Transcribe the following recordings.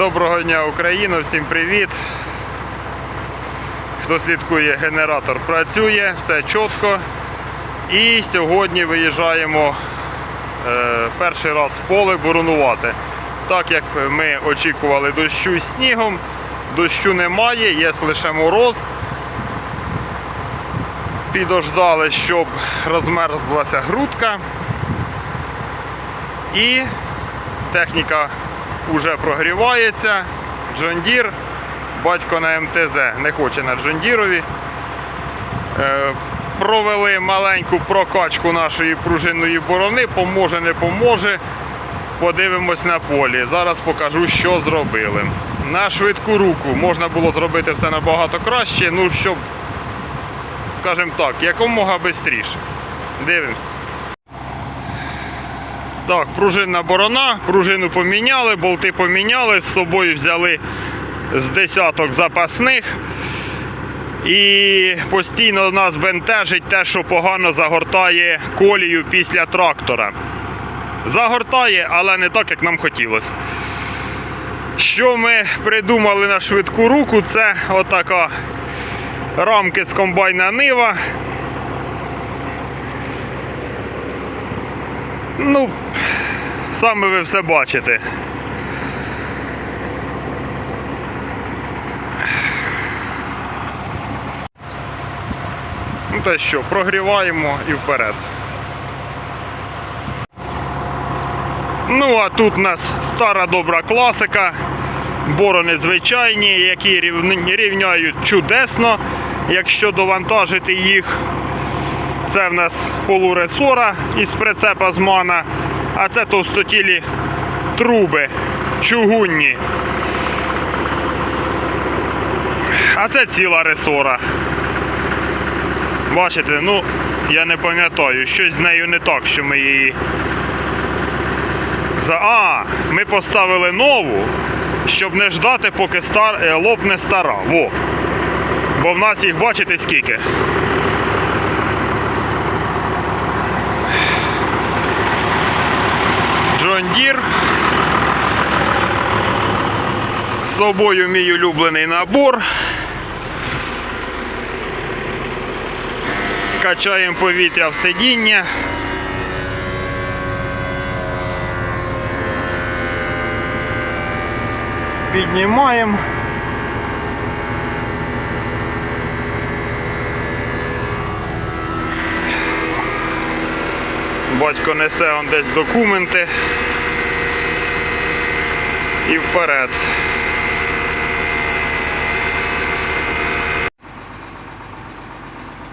Доброго дня, Україно, всім привіт. Хто слідкує, генератор працює, все чітко. І сьогодні виїжджаємо е, перший раз в поле боронувати. Так як ми очікували дощу з снігом, дощу немає, є лише мороз. Підождали, щоб розмерзлася грудка. І техніка вже прогрівається. Джондір, батько на МТЗ не хоче на Джондірові. Е, провели маленьку прокачку нашої пружинної борони, поможе, не поможе. Подивимось на полі. Зараз покажу, що зробили. На швидку руку можна було зробити все набагато краще, ну щоб, скажімо так, якомога швидше. Дивимось. Так, пружинна борона, пружину поміняли, болти поміняли, з собою взяли з десяток запасних. І постійно нас бентежить те, що погано загортає колію після трактора. Загортає, але не так, як нам хотілося. Що ми придумали на швидку руку, це отака рамки з комбайна Нива. Ну, саме ви все бачите. Ну та що, прогріваємо і вперед. Ну, а тут у нас стара добра класика. Борони звичайні, які рівняють чудесно, якщо довантажити їх. Це в нас полуресора із прицепа з мана, а це товстотілі труби чугунні. А це ціла ресора. Бачите, ну, я не пам'ятаю, щось з нею не так, що ми її. За... А, ми поставили нову, щоб не ждати, поки стар... е, лопне стара. Во. Бо в нас їх бачите скільки. Джон Дір. З собою мій улюблений набор. Качаємо повітря в сидіння. Піднімаємо. Батько несе он десь документи. І вперед.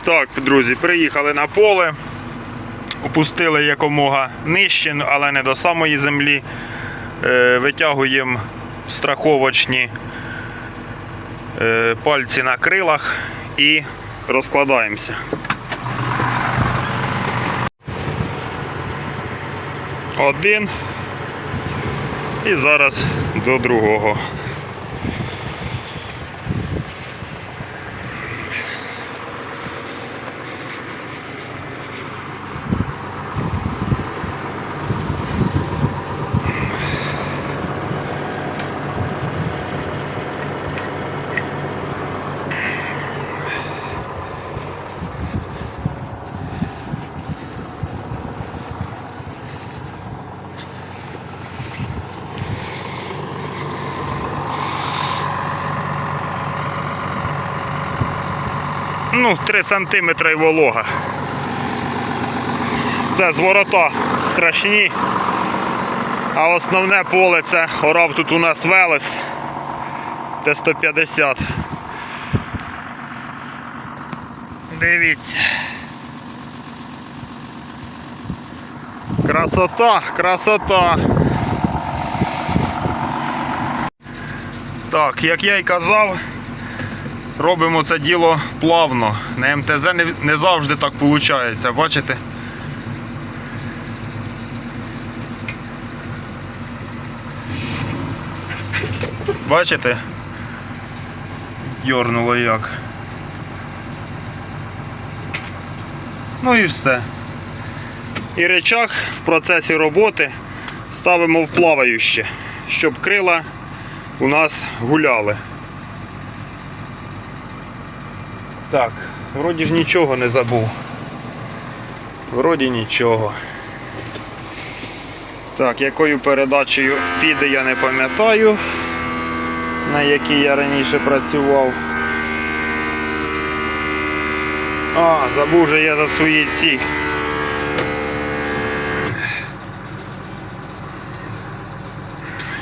Так, друзі, приїхали на поле. Опустили якомога нижче, але не до самої землі. Е, Витягуємо страховочні е, пальці на крилах і розкладаємося. Один. І зараз до другого. Ну, 3 сантиметри і волога. Це зворота страшні. А основне поле це орав тут у нас Велес Т-150. Дивіться. Красота, красота. Так, як я й казав, робимо це діло плавно. На МТЗ не, завжди так виходить, бачите? Бачите? Йорнуло як. Ну і все. І речах в процесі роботи ставимо в плаваюче, щоб крила у нас гуляли. Так, вроді ж нічого не забув. Вроді нічого. Так, якою передачею піде, я не пам'ятаю, на якій я раніше працював. А, забув же я за свої ці.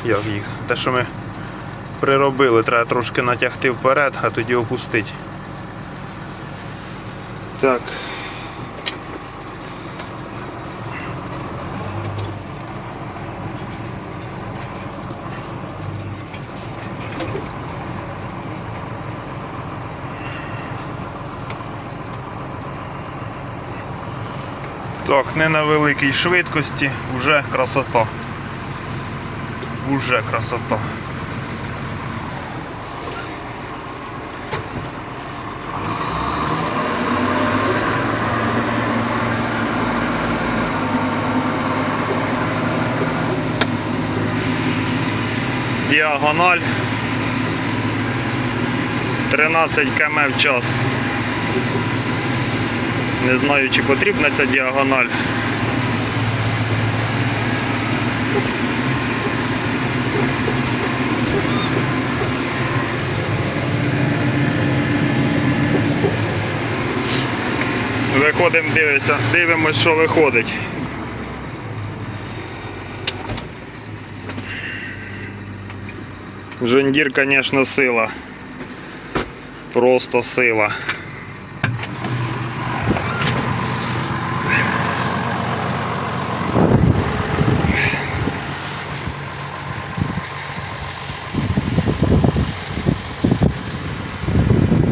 Як їх? Те, що ми приробили, треба трошки натягти вперед, а тоді опустити. Так. Так, не на великій швидкості, вже красота. Уже красота. Діагональ 13 км в час. Не знаю, чи потрібна ця діагональ. Виходимо, дивимося, дивимось, що виходить. Жондір, звісно, сила. Просто сила.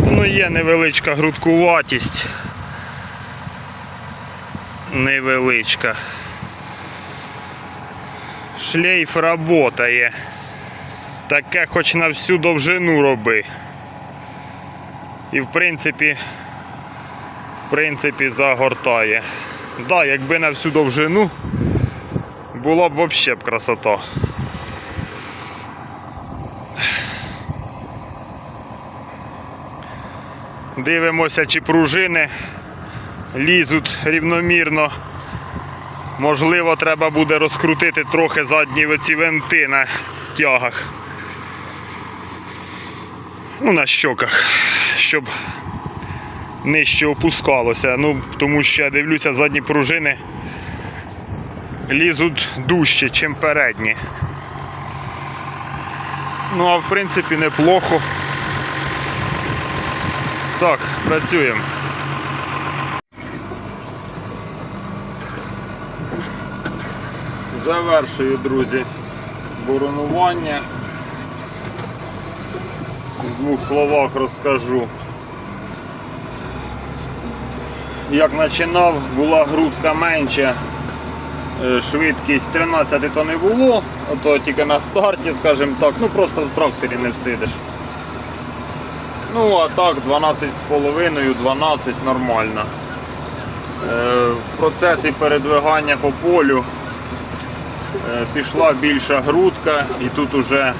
Ну, є невеличка грудкуватість. Невеличка. Шлейф работає. Таке хоч на всю довжину роби. І в принципі, в принципі, загортає. Да, якби на всю довжину, була б взагалі б красота. Дивимося, чи пружини лізуть рівномірно. Можливо, треба буде розкрутити трохи задні оці винти на тягах. Ну, на щоках, щоб нижче опускалося. Ну, тому що я дивлюся, задні пружини лізуть дужче, ніж передні. Ну, а в принципі неплохо. Так, працюємо. Завершую, друзі, боронування. В двох словах розкажу. Як починав, була грудка менша, е, швидкість 13 то не було, ото тільки на старті, скажімо так, ну просто в тракторі не всидиш. Ну, а так, 12,5, 12 нормально. Е, В процесі передвигання по полю е, пішла більша грудка і тут уже,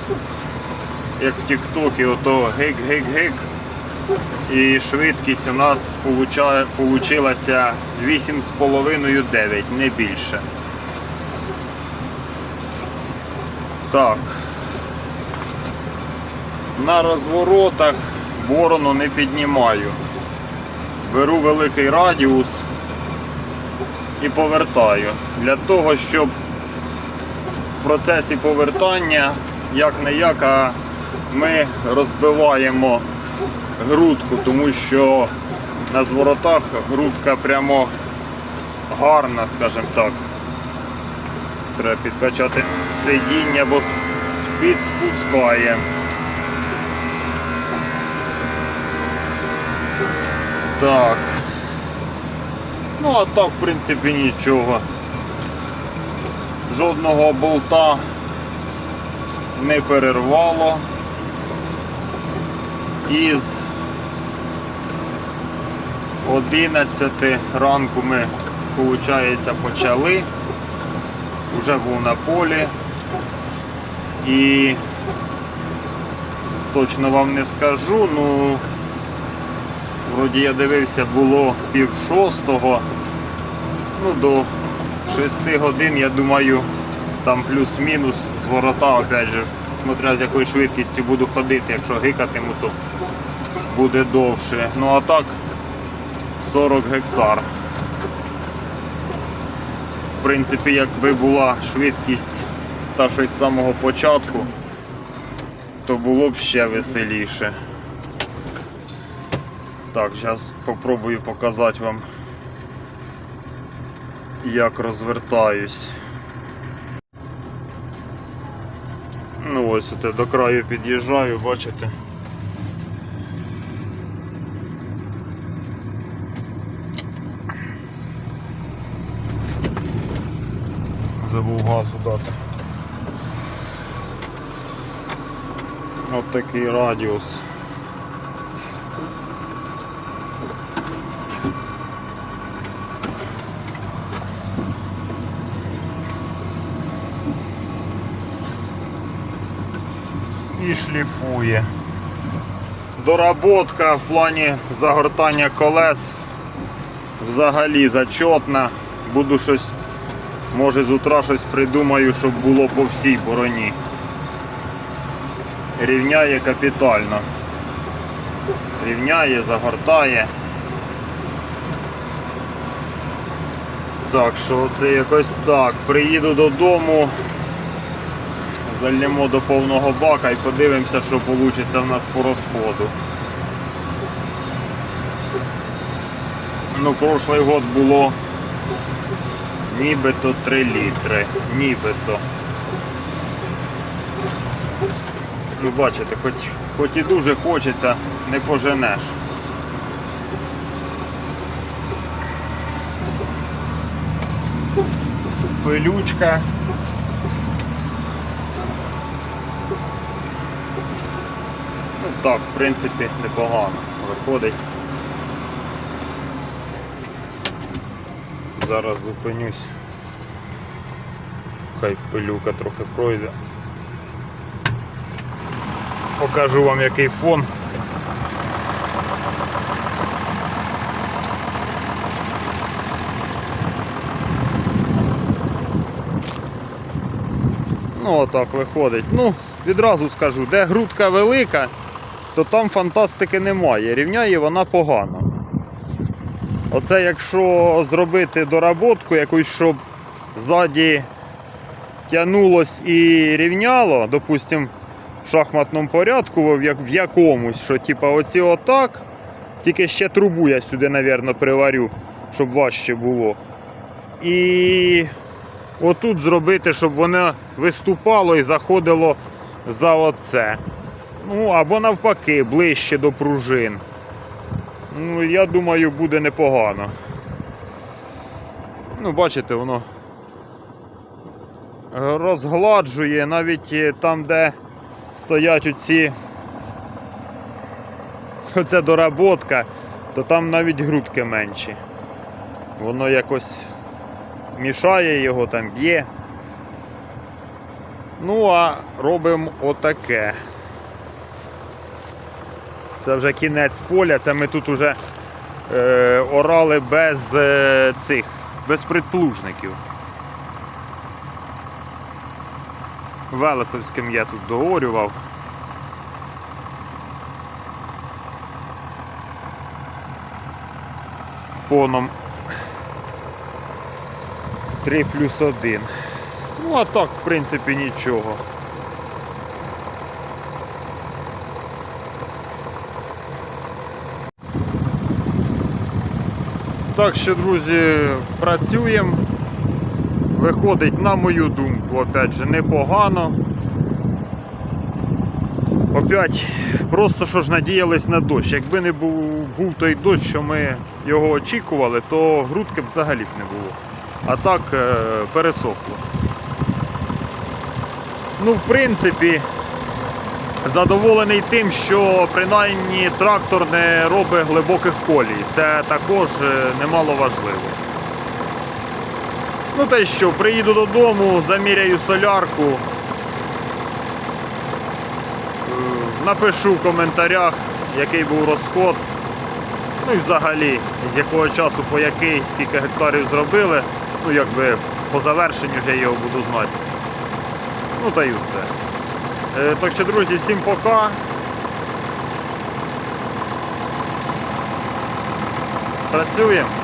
як в Тіктокі, ото гик-гик-гик. І швидкість у нас получилася 8,5-9, не більше. Так. На розворотах борону не піднімаю. Беру великий радіус і повертаю. Для того, щоб в процесі повертання, як не як, а ми розбиваємо грудку, тому що на зворотах грудка прямо гарна, скажімо так. Треба підкачати сидіння, бо спід спускає. Так. Ну, а так, в принципі, нічого. Жодного болта не перервало. Із 11 ранку ми, виходить, почали. Уже був на полі. І точно вам не скажу. Ну, вроді я дивився, було пів шостого. Ну, до 6 годин, я думаю, там плюс-мінус з ворота, опять же, смотря з якою швидкістю буду ходити, якщо гикатиму, то буде довше. Ну а так 40 гектар. В принципі, якби була швидкість та щось з самого початку, то було б ще веселіше. Так, зараз спробую показати вам, як розвертаюсь. Ось оце до краю під'їжджаю, бачите. Забув газу дати. Ось такий радіус. Шліфує. Доработка в плані загортання колес взагалі зачетна. Буду щось, може з утра щось придумаю, щоб було по всій бороні. Рівняє капітально. Рівняє, загортає. Так що це якось так. Приїду додому, зальємо до повного бака і подивимося, що вийде в нас по розходу. Ну, прошлий год було нібито 3 літри. Нібито. Ну, бачите, хоч, хоч і дуже хочеться, не поженеш. Пилючка. Так, в принципі, непогано виходить. Зараз зупинюсь. Хай пилюка трохи пройде. Покажу вам який фон. Ну отак виходить. Ну, відразу скажу, де грудка велика, то там фантастики немає. Рівняє вона погано. Оце якщо зробити доработку якусь, щоб ззаді тягнулось і рівняло, допустимо, в шахматному порядку, в, якомусь, що типа оці отак, тільки ще трубу я сюди, мабуть, приварю, щоб важче було. І отут зробити, щоб воно виступало і заходило за оце. Ну, або навпаки, ближче до пружин. Ну, я думаю, буде непогано. Ну, бачите, воно розгладжує навіть е, там, де стоять оці оця доработка, то там навіть грудки менші. Воно якось мішає його, там б'є. Ну, а робимо отаке. Це вже кінець поля, це ми тут уже е, орали без е, цих, без предплужників. Велесовським я тут доорював. Поном 3 плюс 1. Ну а так, в принципі, нічого. Так що, друзі, працюємо. Виходить, на мою думку, опять же, непогано. Опять, просто що ж надіялись на дощ. Якби не був, був той дощ, що ми його очікували, то грудки б взагалі б не було. А так е, пересохло. Ну, в принципі, задоволений тим, що принаймні трактор не робить глибоких колій. Це також е, немало важливо. Ну й що, приїду додому, заміряю солярку. Е, Напишу в коментарях, який був розход. Ну і взагалі, з якого часу по який, скільки гектарів зробили. Ну якби по завершенню вже його буду знати. Ну та й все. Е, Так що, друзі, всім пока. Працюємо.